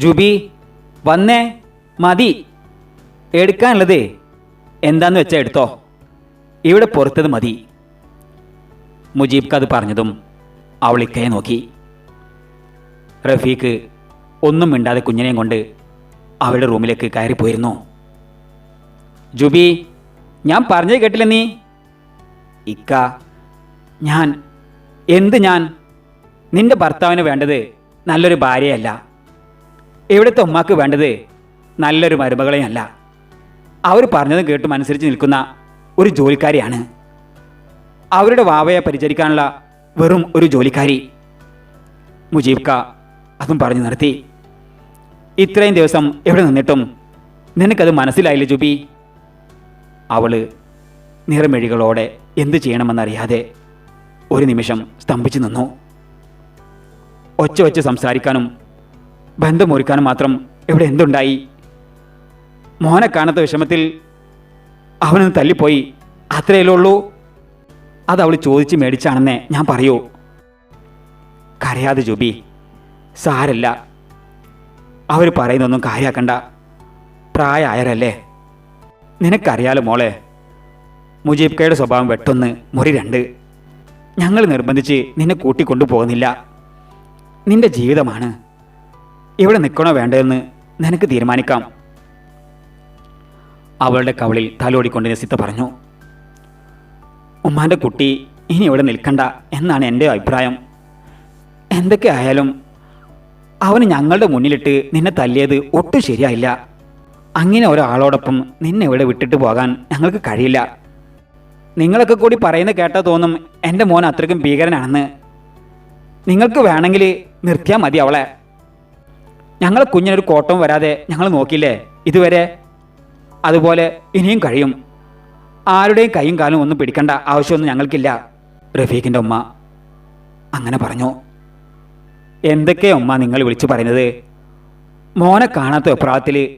ജുബി വന്നേ മതി. എടുക്കാനുള്ളത് എന്താന്ന് വെച്ചാൽ എടുത്തോ. ഇവിടെ പുറത്തത് മതി. മുജീബ്ക്ക് അത് പറഞ്ഞതും അവൾ ഇക്കയെ നോക്കി. റഫീഖ് ഒന്നും മിണ്ടാതെ കുഞ്ഞിനെയും കൊണ്ട് അവളുടെ റൂമിലേക്ക് കയറിപ്പോയിരുന്നു ജുബി ഞാൻ പറഞ്ഞത് കേട്ടില്ല നീ? ഇക്ക ഞാൻ എന്ത് ഞാൻ? നിന്റെ ഭർത്താവിന് വേണ്ടത് നല്ലൊരു ഭാര്യയല്ല. ഇവിടുത്തെ ഉമ്മാക്ക് വേണ്ടത്? നല്ലൊരു മരുമകളെയല്ല. അവർ പറഞ്ഞതും കേട്ടും അനുസരിച്ച് നിൽക്കുന്ന ഒരു ജോലിക്കാരിയാണ്. അവരുടെ വാവയെ പരിചരിക്കാനുള്ള വെറും ഒരു ജോലിക്കാരി. മുജീബ് ക അതും പറഞ്ഞു നിർത്തി. ഇത്രയും ദിവസം എവിടെ നിന്നിട്ടും നിനക്കത് മനസ്സിലായില്ല ജുബി. അവൾ നിറമെഴികളോടെ എന്ത് ചെയ്യണമെന്നറിയാതെ ഒരു നിമിഷം സ്തംഭിച്ചു നിന്നു. ഒച്ച ഒച്ച സംസാരിക്കാനും ബന്ധമൊരുക്കാനും മാത്രം ഇവിടെ എന്തുണ്ടായി? മോനെ കാണാത്ത വിഷമത്തിൽ അവനൊന്ന് തല്ലിപ്പോയി. അത്രയല്ലേ ഉള്ളൂ. അത് അവൾ ചോദിച്ച് മേടിച്ചാണെന്നേ ഞാൻ പറയൂ. കരയാതെ ജുബി സാരല്ല. അവർ പറയുന്നൊന്നും കാര്യാക്കണ്ട. പ്രായമായരല്ലേ നിനക്കറിയാലോ മോളെ മുജീബ് കയുടെ സ്വഭാവം വെട്ടൊന്ന് മുറി രണ്ട്. ഞങ്ങൾ നിർബന്ധിച്ച് നിന്നെ കൂട്ടിക്കൊണ്ടു പോകുന്നില്ല നിന്റെ ജീവിതമാണ് ഇവിടെ നിൽക്കണോ വേണ്ടതെന്ന് നിനക്ക് തീരുമാനിക്കാം. അവളുടെ കവളിൽ തലോടിക്കൊണ്ട് നസിത്ത പറഞ്ഞു ഉമ്മാന്റെ കുട്ടി ഇനി ഇവിടെ നിൽക്കണ്ട എന്നാണ് എന്റെ അഭിപ്രായം. എന്തൊക്കെ ആയാലും അവന് ഞങ്ങളുടെ മുന്നിലിട്ട് നിന്നെ തല്ലിയത് ഒട്ടും ശരിയായില്ല. അങ്ങനെ ഒരാളോടൊപ്പം നിന്നെ ഇവിടെ വിട്ടിട്ട് പോകാൻ ഞങ്ങൾക്ക് കഴിയില്ല. നിങ്ങളൊക്കെ കൂടി പറയുന്ന കേട്ടാൽ തോന്നും എന്റെ മോൻ അത്രയ്ക്കും ഭീകരനാണെന്ന്. നിങ്ങൾക്ക് വേണമെങ്കിൽ നിർത്തിയാൽ മതി അവളെ. ഞങ്ങളെ കുഞ്ഞിനൊരു കോട്ടവും വരാതെ ഞങ്ങൾ നോക്കില്ലേ ഇതുവരെ അതുപോലെ ഇനിയും കഴിയും. ആരുടെയും കൈയും കാലും ഒന്നും പിടിക്കേണ്ട ആവശ്യമൊന്നും ഞങ്ങൾക്കില്ല റഫീഖിന്റെ ഉമ്മ. അങ്ങനെ പറഞ്ഞു. എന്തൊക്കെ ഉമ്മ നിങ്ങൾ വിളിച്ചു പറയുന്നത്? മോനെ കാണാത്ത വെപ്രാളത്തിൽ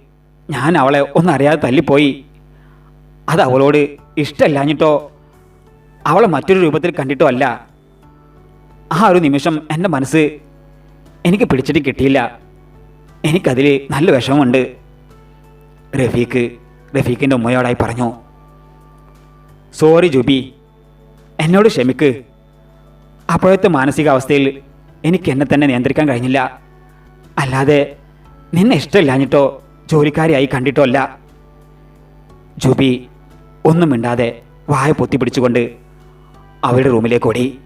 ഞാൻ അവളെ ഒന്നറിയാതെ തല്ലിപ്പോയി. അത് അവളോട് ഇഷ്ടമല്ലാഞ്ഞിട്ടോ അവളെ മറ്റൊരു രൂപത്തിൽ കണ്ടിട്ടോ അല്ല. ആ ഒരു നിമിഷം എന്റെ മനസ്സ് എനിക്ക് പിടിച്ചിട്ട് കിട്ടിയില്ല. എനിക്കതിൽ നല്ല വിഷമമുണ്ട്. റഫീഖ് റഫീഖിന്റെ ഉമ്മയോടായി പറഞ്ഞു സോറി ജുബി. എന്നോട് ക്ഷമിക്ക്. അപ്പോഴത്തെ മാനസികാവസ്ഥയിൽ എനിക്ക് എന്നെ തന്നെ നിയന്ത്രിക്കാൻ കഴിഞ്ഞില്ല. അല്ലാതെ നിന്നെ ഇഷ്ടമില്ലാഞ്ഞിട്ടോ ജോലിക്കാരിയായി കണ്ടിട്ടോ അല്ല. ജുബി ഒന്നും മിണ്ടാതെ വായ പൊത്തി പിടിച്ചുകൊണ്ട് അവരുടെ റൂമിലേക്ക് ഓടി.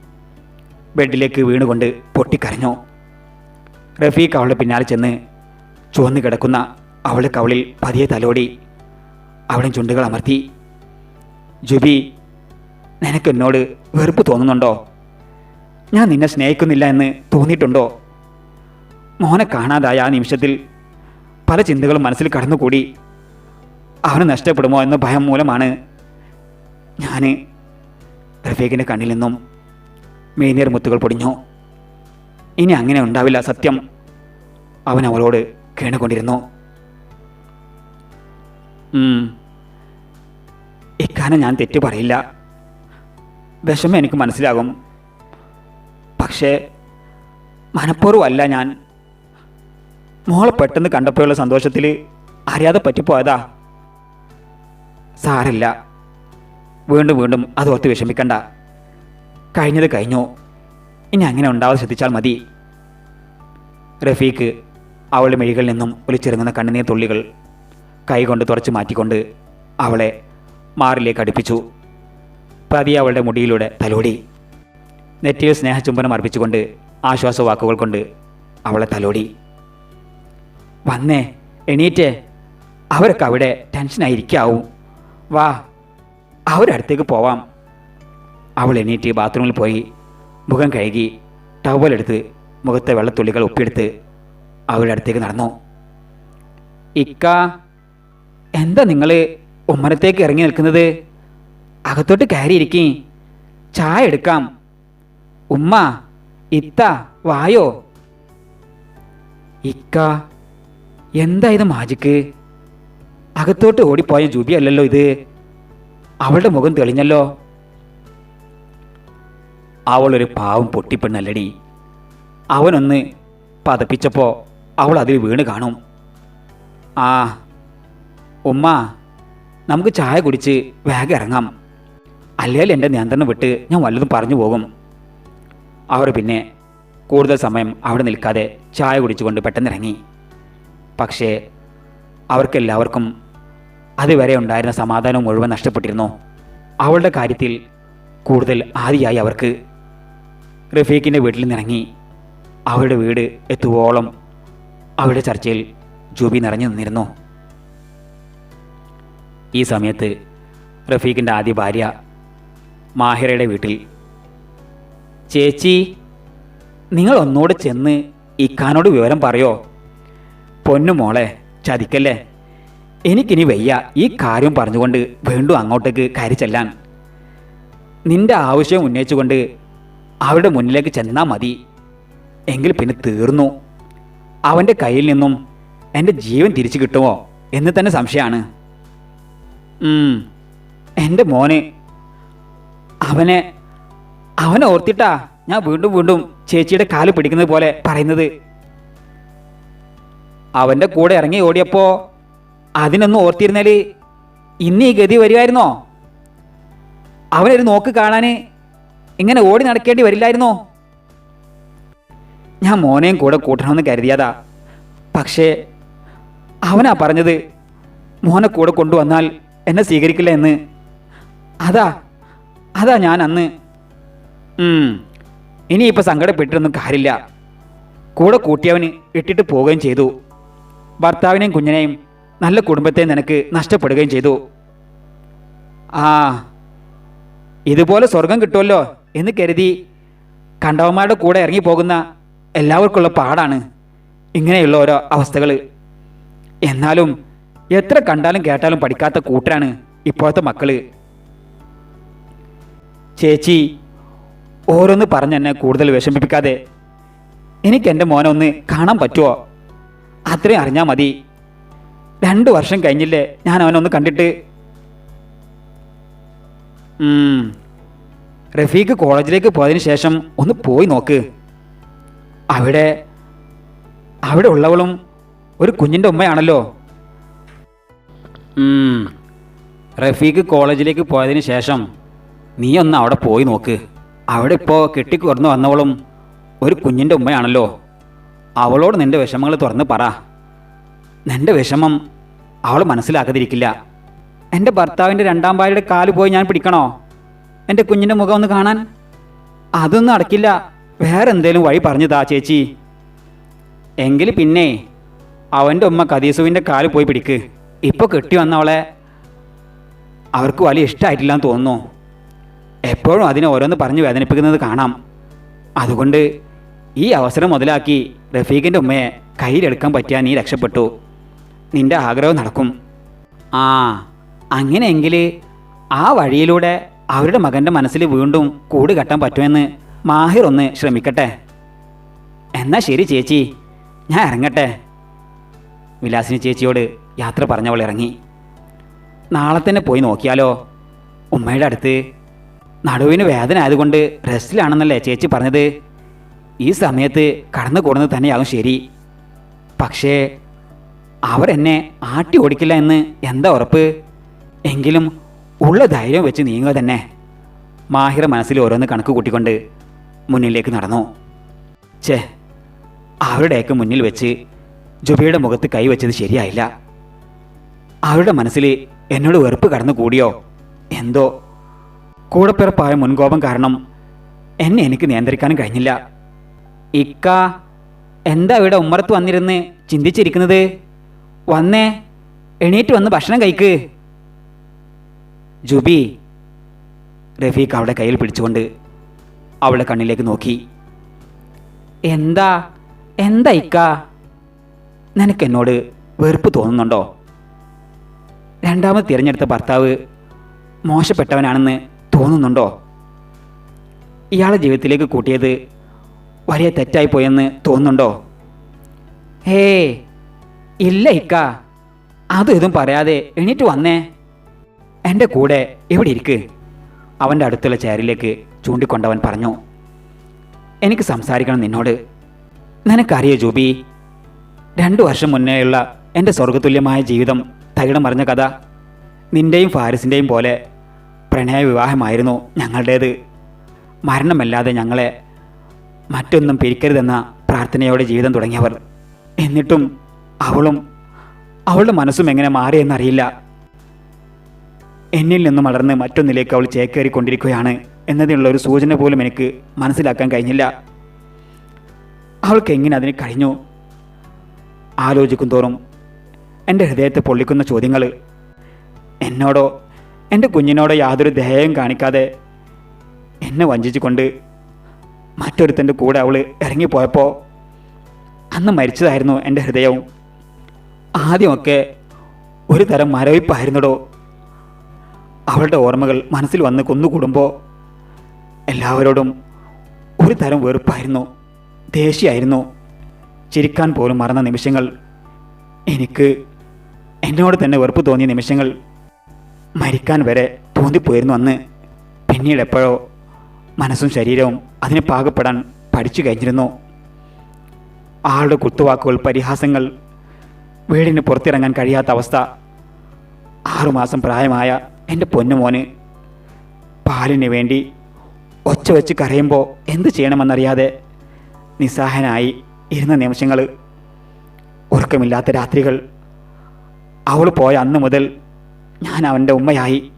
ബെഡിലേക്ക് വീണുകൊണ്ട് പൊട്ടിക്കരഞ്ഞു. റഫീഖ് അവളുടെ പിന്നാലെ ചെന്ന് ചുവന്ന് കിടക്കുന്ന അവളുടെ കവളിൽ പതിയെ തലോടി അവളെ ചുണ്ടുകൾ അമർത്തി. ജുബി നിനക്ക് എന്നോട് വെറുപ്പ് തോന്നുന്നുണ്ടോ? ഞാൻ നിന്നെ സ്നേഹിക്കുന്നില്ല എന്ന് തോന്നിയിട്ടുണ്ടോ? മോനെ കാണാതായ ആ നിമിഷത്തിൽ പല ചിന്തകളും മനസ്സിൽ കടന്നുകൂടി. അവന് നഷ്ടപ്പെടുമോ എന്ന ഭയം മൂലമാണ് ഞാൻ റഫീഖിന്റെ കണ്ണിൽ നിന്നും മേനിയർ മുത്തുകൾ പൊടിഞ്ഞു. ഇനി അങ്ങനെ ഉണ്ടാവില്ല സത്യം. അവൻ അവളോട് കേണുകൊണ്ടിരുന്നു. ഇക്കാനം ഞാൻ തെറ്റു പറയില്ല. വിഷമം എനിക്ക് മനസ്സിലാകും. പക്ഷേ മനഃപൂർവമല്ല ഞാൻ. മോളെ പെട്ടെന്ന് കണ്ടപ്പോഴുള്ള സന്തോഷത്തിൽ അറിയാതെ പറ്റിപ്പോയതാ. സാരല്ല. വീണ്ടും വീണ്ടും അത് ഓർത്ത് വിഷമിക്കണ്ട. കഴിഞ്ഞത് കഴിഞ്ഞു. ഇനി അങ്ങനെ ഉണ്ടാവാതെ ശ്രദ്ധിച്ചാൽ മതി. റഫീഖ് അവളുടെ മെഴികളിൽ നിന്നും ഒലിച്ചിറങ്ങുന്ന കണ്ണുനീർ തുള്ളികൾ കൈകൊണ്ട് തുറച്ചു മാറ്റിക്കൊണ്ട് അവളെ മാറിലേക്ക് അടുപ്പിച്ചു. പതിയെ അവളുടെ മുടിയിലൂടെ തലോടി. നെറ്റിയിൽ സ്നേഹചുംബനം അർപ്പിച്ചുകൊണ്ട് ആശ്വാസ വാക്കുകൾ കൊണ്ട് അവളെ തലോടി. വന്നേ എണീറ്റേ. അവരൊക്കെ അവിടെ ടെൻഷനായിരിക്കാവും വാ അവരടുത്തേക്ക് പോവാം. അവൾ എണീറ്റ് ബാത്റൂമിൽ പോയി. മുഖം കഴുകി ടവലെടുത്ത് മുഖത്തെ വെള്ളത്തുള്ളികൾ ഒപ്പിയെടുത്ത് അവരുടെ അടുത്തേക്ക് നടന്നു. ഇക്ക എന്താ നിങ്ങൾ ഉമ്മനത്തേക്ക് ഇറങ്ങി നിൽക്കുന്നത്? അകത്തോട്ട് കയറിയിരിക്കേ. ചായ എടുക്കാം. ഉമ്മ ഇത്ത വായോ? ഇക്ക എന്താ ഇത് മാജിക്ക്? അകത്തോട്ട് ഓടിപ്പോയ ജൂബി അല്ലല്ലോ ഇത്. അവളുടെ മുഖം തെളിഞ്ഞല്ലോ. അവളൊരു പാവം പൊട്ടിപ്പെണ്ണല്ലടി. അവനൊന്ന് പതപ്പിച്ചപ്പോൾ അവൾ അതിൽ വീണ് കാണും. ആ ഉമ്മ നമുക്ക് ചായ കുടിച്ച് വേഗം ഇറങ്ങാം. അല്ലെങ്കിൽ എന്റെ നിയന്ത്രണം വിട്ട് ഞാൻ വല്ലതും പറഞ്ഞു പോകും. അവർ പിന്നെ കൂടുതൽ സമയം അവിടെ നിൽക്കാതെ ചായ കുടിച്ചുകൊണ്ട് പെട്ടെന്ന് ഇറങ്ങി പക്ഷേ അവർക്കെല്ലാവർക്കും അതുവരെ ഉണ്ടായിരുന്ന സമാധാനം മുഴുവൻ നഷ്ടപ്പെട്ടിരുന്നു. അവളുടെ കാര്യത്തിൽ കൂടുതൽ ആദിയായി അവർക്ക്. റഫീഖിന്റെ വീട്ടിൽ നിന്നിറങ്ങി. അവരുടെ വീട് എത്തുവോളം അവളുടെ ചർച്ചയിൽ ജൂബി നിറഞ്ഞു നിന്നിരുന്നു. ഈ സമയത്ത് റഫീഖിന്റെ ആദ്യ ഭാര്യ മാഹിറയുടെ വീട്ടിൽ ചേച്ചി നിങ്ങൾ ഒന്നുകൂടെ ചെന്ന് ഇക്കാനോട് വിവരം പറയോ? പൊന്നു മോളെ ചതിക്കല്ലേ? എനിക്കിനി വയ്യ ഈ കാര്യം പറഞ്ഞുകൊണ്ട് വീണ്ടും അങ്ങോട്ടേക്ക് കയറി ചെല്ലാൻ. നിന്റെ ആവശ്യം ഉന്നയിച്ചുകൊണ്ട് അവരുടെ മുന്നിലേക്ക് ചെന്നാൽ മതി. എങ്കിൽ പിന്നെ തീർന്നു. അവന്റെ കയ്യിൽ നിന്നും എന്റെ ജീവൻ തിരിച്ചു കിട്ടുമോ എന്ന് തന്നെ സംശയമാണ്. എന്റെ മോനെ അവനെ അവനെ ഓർത്തിട്ടാ ഞാൻ വീണ്ടും വീണ്ടും ചേച്ചിയുടെ കാൽ പിടിക്കുന്നത് പോലെ പറയുന്നത്. അവന്റെ കൂടെ ഇറങ്ങി ഓടിയപ്പോൾ അതിനൊന്നും ഓർത്തിരുന്നാൽ ഇന്ന് ഈ ഗതി വരുമായിരുന്നോ അവനൊരു നോക്ക് കാണാൻ ഇങ്ങനെ ഓടി നടക്കേണ്ടി വരില്ലായിരുന്നോ? ഞാൻ മോനെയും കൂടെ കൂട്ടണമെന്ന് കരുതിയതാ. പക്ഷേ അവനാ പറഞ്ഞത് മോനെ കൂടെ കൊണ്ടുവന്നാൽ എന്നെ സ്വീകരിക്കില്ല എന്ന്. അതാ അതാ ഞാൻ അന്ന്. ഇനിയിപ്പോൾ സങ്കടപ്പെട്ടിട്ടൊന്നും കാര്യമില്ല. കൂടെ കൂട്ടിയവന് ഇട്ടിട്ട് പോവുകയും ചെയ്തു. ഭർത്താവിനെയും കുഞ്ഞിനെയും നല്ല കുടുംബത്തെ നിനക്ക് നഷ്ടപ്പെടുകയും ചെയ്തു. ആ ഇതുപോലെ സ്വർഗം കിട്ടുമല്ലോ എന്ന് കരുതി കണ്ടവന്മാരുടെ കൂടെ ഇറങ്ങിപ്പോകുന്ന എല്ലാവർക്കുള്ള പാടാണ്. ഇങ്ങനെയുള്ള ഓരോ അവസ്ഥകൾ എന്നാലും എത്ര കണ്ടാലും കേട്ടാലും പഠിക്കാത്ത കൂട്ടരാണ് ഇപ്പോഴത്തെ മക്കൾ. ചേച്ചി ഓരോന്ന് പറഞ്ഞ് എന്നെ കൂടുതൽ വിഷമിപ്പിക്കാതെ. എനിക്ക് എന്റെ മോനെ ഒന്ന് കാണാൻ പറ്റുമോ അത്രയും അറിഞ്ഞാൽ മതി. രണ്ട് വർഷം കഴിഞ്ഞില്ലേ ഞാൻ അവനൊന്ന് കണ്ടിട്ട്. റഫീഖ് കോളേജിലേക്ക് പോയതിന് ശേഷം ഒന്ന് പോയി നോക്ക്. അവിടെ അവിടെ ഉള്ളവളും ഒരു കുഞ്ഞിന്റെ ഉമ്മയാണല്ലോ. റഫീഖ് കോളേജിലേക്ക് പോയതിന് ശേഷം നീ ഒന്ന് അവിടെ പോയി നോക്ക്. അവിടെ ഇപ്പോൾ കെട്ടിക്കുറന്ന് വന്നവളും ഒരു കുഞ്ഞിന്റെ ഉമ്മയാണല്ലോ. അവളോട് നിന്റെ വിഷമങ്ങൾ തുറന്ന് പറ. നിന്റെ വിഷമം അവൾ മനസ്സിലാക്കാതിരിക്കില്ല. എന്റെ ഭർത്താവിന്റെ രണ്ടാം ഭാര്യയുടെ കാൽ പോയി ഞാൻ പിടിക്കണോ? എന്റെ കുഞ്ഞിന്റെ മുഖം ഒന്ന് കാണാൻ? അതൊന്നും അടക്കില്ല വേറെ എന്തേലും വഴി പറഞ്ഞു താ ചേച്ചി? എങ്കിൽ പിന്നെ അവന്റെ ഉമ്മ കദീസുവിന്റെ കാൽ പോയി പിടിക്ക്. ഇപ്പോൾ കെട്ടി വന്നവളെ അവർക്ക് വലിയ ഇഷ്ടമായിട്ടില്ല എന്ന് തോന്നുന്നു. എപ്പോഴും അതിനെ ഓരോന്ന് പറഞ്ഞ് വേദനിപ്പിക്കുന്നത് കാണാം. അതുകൊണ്ട് ഈ അവസരം മുതലാക്കി റഫീഖിന്റെ ഉമ്മയെ കയ്യിലെടുക്കാൻ പറ്റിയാൽ നീ രക്ഷപ്പെട്ടു. നിന്റെ ആഗ്രഹം നടക്കും. ആ അങ്ങനെയെങ്കിൽ ആ വഴിയിലൂടെ അവരുടെ മകന്റെ മനസ്സിൽ വീണ്ടും കൂട് കെട്ടാൻ പറ്റുമെന്ന് മാഹിർ ഒന്ന് ശ്രമിക്കട്ടെ. എന്നാ ശരി ചേച്ചി ഞാൻ ഇറങ്ങട്ടെ. വിലാസിനി ചേച്ചിയോട് യാത്ര പറഞ്ഞവൾ ഇറങ്ങി. നാളെ തന്നെ പോയി നോക്കിയാലോ? ഉമ്മയുടെ അടുത്ത് നടുവിന് വേദന ആയതുകൊണ്ട് റെസ്റ്റിലാണെന്നല്ലേ ചേച്ചി പറഞ്ഞത്? ഈ സമയത്ത് കടന്നു കൂടുന്നത് തന്നെയാകും ശരി. പക്ഷേ അവരെന്നെ ആട്ടി ഓടിക്കില്ല എന്ന് എന്താ ഉറപ്പ്? എങ്കിലും ഉള്ള ധൈര്യം വെച്ച് നീങ്ങുക തന്നെ. മാഹിറ മനസ്സിൽ ഓരോന്ന് കണക്ക് കൂട്ടിക്കൊണ്ട് മുന്നിലേക്ക് നടന്നു. ചേ അവരുടെയൊക്കെ മുന്നിൽ വെച്ച് ജുബിയുടെ മുഖത്ത് കൈവച്ചത് ശരിയായില്ല. അവരുടെ മനസ്സിൽ എന്നോട് വെറുപ്പ് കടന്നു കൂടിയോ? എന്തോ? കൂടപ്പിറപ്പായ മുൻകോപം കാരണം എന്നെ എനിക്ക് നിയന്ത്രിക്കാനും കഴിഞ്ഞില്ല. ഇക്ക എന്താ ഇവിടെ ഉമ്മറത്ത് വന്നിരുന്ന് ചിന്തിച്ചിരിക്കുന്നത്? വന്നേ എണീറ്റ് വന്ന് ഭക്ഷണം കഴിക്ക്. ജുബി റഫീഖ് അവിടെ കയ്യിൽ പിടിച്ചുകൊണ്ട് അവളുടെ കണ്ണിലേക്ക് നോക്കി. എന്താ? എന്താ ഇക്ക? നിനക്ക് എന്നോട് വെറുപ്പ് തോന്നുന്നുണ്ടോ? രണ്ടാമത് തിരഞ്ഞെടുത്ത ഭർത്താവ് മോശപ്പെട്ടവനാണെന്ന് തോന്നുന്നുണ്ടോ? ഇയാളെ ജീവിതത്തിലേക്ക് കൂട്ടിയത് വലിയ തെറ്റായിപ്പോയെന്ന് തോന്നുന്നുണ്ടോ? ഹേ ഇല്ല ഇക്ക. അതും ഇതും പറയാതെ എണീറ്റ് വന്നേ. എന്റെ കൂടെ എവിടെ ഇരിക്ക്? അവന്റെ അടുത്തുള്ള ചെയറിലേക്ക് ചൂണ്ടിക്കൊണ്ടവൻ പറഞ്ഞു എനിക്ക് സംസാരിക്കണം നിന്നോട്. നിനക്കറിയോ ജൂബി രണ്ടു വർഷം മുന്നേയുള്ള എന്റെ സ്വർഗതുല്യമായ ജീവിതം തകിടം മറിഞ്ഞ കഥ. നിന്റെയും ഫാരിസിന്റെയും പോലെ പ്രണയ വിവാഹമായിരുന്നു ഞങ്ങളുടേത്. മരണമല്ലാതെ ഞങ്ങളെ മറ്റൊന്നും പിരിക്കരുതെന്ന പ്രാർത്ഥനയോടെ ജീവിതം തുടങ്ങിയവർ. എന്നിട്ടും അവളും അവളുടെ മനസ്സും എങ്ങനെ മാറിയെന്നറിയില്ല. എന്നിൽ നിന്നും വളർന്ന് മറ്റൊന്നിലേക്ക് അവൾ ചേക്കേറിക്കൊണ്ടിരിക്കുകയാണ്. എന്നതിനുള്ള ഒരു സൂചന പോലും എനിക്ക് മനസ്സിലാക്കാൻ കഴിഞ്ഞില്ല. അവൾക്ക് എങ്ങനെ അതിന് കഴിഞ്ഞു? ആലോചിക്കും തോറും എന്റെ ഹൃദയത്തെ പൊള്ളിക്കുന്ന ചോദ്യങ്ങൾ എന്നോടോ എന്റെ കുഞ്ഞിനോടോ യാതൊരു ദേഹയും കാണിക്കാതെ എന്നെ വഞ്ചിച്ചുകൊണ്ട് മറ്റൊരുത്തന്റെ കൂടെ അവൾ ഇറങ്ങിപ്പോയപ്പോൾ അന്ന് മരിച്ചതായിരുന്നു എന്റെ ഹൃദയവും ആദ്യമൊക്കെ ഒരു തരം മരവിപ്പായിരുന്നടോ. അവളുടെ ഓർമ്മകൾ മനസ്സിൽ വന്ന് കുന്നുകൂടുമ്പോൾ എല്ലാവരോടും ഒരു തരം വെറുപ്പായിരുന്നു ദേഷ്യമായിരുന്നു. ചിരിക്കാൻ പോലും മറന്ന നിമിഷങ്ങൾ. എനിക്ക് എന്നോട് തന്നെ വെറുപ്പ് തോന്നിയ നിമിഷങ്ങൾ മരിക്കാൻ വരെ തോന്നിപ്പോയിരുന്നു അന്ന്. പിന്നീട് എപ്പോഴോ മനസ്സും ശരീരവും അതിനെ പാകപ്പെടാൻ പഠിച്ചു കഴിഞ്ഞിരുന്നു. ആളുടെ കുത്തുവാക്കുകൾ പരിഹാസങ്ങൾ വീടിന് പുറത്തിറങ്ങാൻ കഴിയാത്ത അവസ്ഥ ആറുമാസം പ്രായമായ എന്റെ പൊന്നുമോന് പാലിന് വേണ്ടി ഒച്ച വെച്ച് കരയുമ്പോൾ എന്ത് ചെയ്യണമെന്നറിയാതെ നിസ്സഹായനായി ഇരുന്ന നിമിഷങ്ങൾ ഉറക്കമില്ലാത്ത രാത്രികൾ. അവൾ പോയ അന്ന് മുതൽ ഞാൻ അവന്റെ ഉമ്മയായി.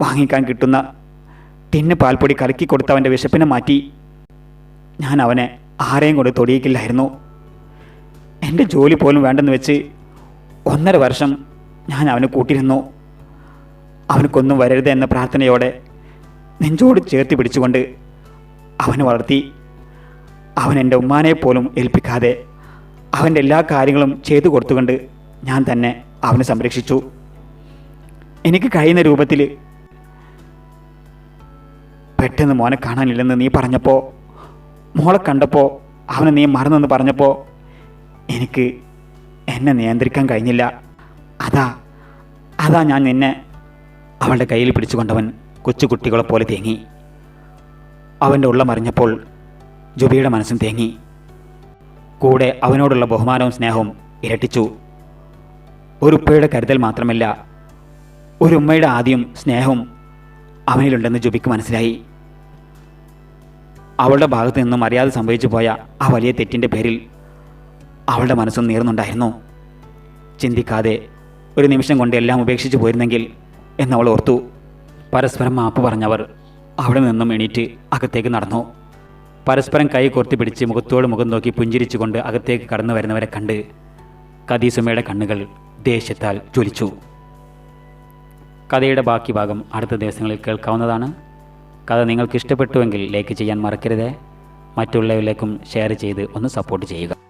വാങ്ങിക്കാൻ കിട്ടുന്ന ടിന്ന് പാൽപ്പൊടി കലക്കി കൊടുത്തവന്റെ വിശപ്പിനെ മാറ്റി ഞാൻ അവനെ ആരെയും കൊണ്ട് തൊടിയിക്കില്ലായിരുന്നു. എന്റെ ജോലി പോലും വേണ്ടെന്ന് വെച്ച് ഒന്നര വർഷം ഞാൻ അവനെ കൂട്ടിരുന്നു. അവനക്കൊന്നും വരരുത് എന്ന പ്രാർത്ഥനയോടെ നെഞ്ചോട് ചേർത്ത് പിടിച്ചുകൊണ്ട് അവനെ വളർത്തി. അവൻ എന്റെ ഉമ്മാനെ പോലും ഏൽപ്പിക്കാതെ അവന്റെ എല്ലാ കാര്യങ്ങളും ചെയ്തു കൊടുത്തുകൊണ്ട് ഞാൻ തന്നെ അവനെ സംരക്ഷിച്ചു. എനിക്ക് കഴിയുന്ന രൂപത്തിൽ പെട്ടെന്ന് മോനെ കാണാനില്ലെന്ന് നീ പറഞ്ഞപ്പോൾ മോളെ കണ്ടപ്പോൾ അവനെ നീ മറന്നെന്ന് പറഞ്ഞപ്പോൾ എനിക്ക് എന്നെ നിയന്ത്രിക്കാൻ കഴിഞ്ഞില്ല. അതാ അതാ ഞാൻ നിന്നെ അവളുടെ കയ്യിൽ പിടിച്ചുകൊണ്ടവൻ. പോലെ തേങ്ങി. അവന്റെ ഉള്ളമറിഞ്ഞപ്പോൾ ജുബിയുടെ മനസ്സും തേങ്ങി. കൂടെ അവനോടുള്ള ബഹുമാനവും സ്നേഹവും ഇരട്ടിച്ചു. ഒരു ഉപ്പയുടെ കരുതൽ മാത്രമല്ല ഒരു ഉമ്മയുടെ ആദ്യം സ്നേഹവും അവനിലുണ്ടെന്ന് ജുബിക്ക് മനസ്സിലായി. അവളുടെ ഭാഗത്തു നിന്നും അറിയാതെ സംഭവിച്ചു പോയ ആ വലിയ തെറ്റിന്റെ പേരിൽ അവളുടെ മനസ്സും നീർന്നുണ്ടായിരുന്നു ചിന്തിക്കാതെ ഒരു നിമിഷം കൊണ്ട് എല്ലാം ഉപേക്ഷിച്ചു പോയിരുന്നെങ്കിൽ എന്നവൾ ഓർത്തു. പരസ്പരം മാപ്പ് പറഞ്ഞവർ അവിടെ നിന്നും എണീറ്റ് അകത്തേക്ക് നടന്നു. പരസ്പരം കൈ കോർത്തി പിടിച്ച് മുഖത്തോട് മുഖം നോക്കി പുഞ്ചിരിച്ചുകൊണ്ട് അകത്തേക്ക് കടന്നു വരുന്നവരെ കണ്ട് കദീസുമയുടെ കണ്ണുകൾ ദേഷ്യത്താൽ ജ്വലിച്ചു. കഥയുടെ ബാക്കി ഭാഗം അടുത്ത ദിവസങ്ങളിൽ കേൾക്കാവുന്നതാണ്. കഥ നിങ്ങൾക്ക് ഇഷ്ടപ്പെട്ടുവെങ്കിൽ ലൈക്ക് ചെയ്യാൻ മറക്കരുതേ. മറ്റുള്ളവരിലേക്കും ഷെയർ ചെയ്ത് ഒന്ന് സപ്പോർട്ട് ചെയ്യുക.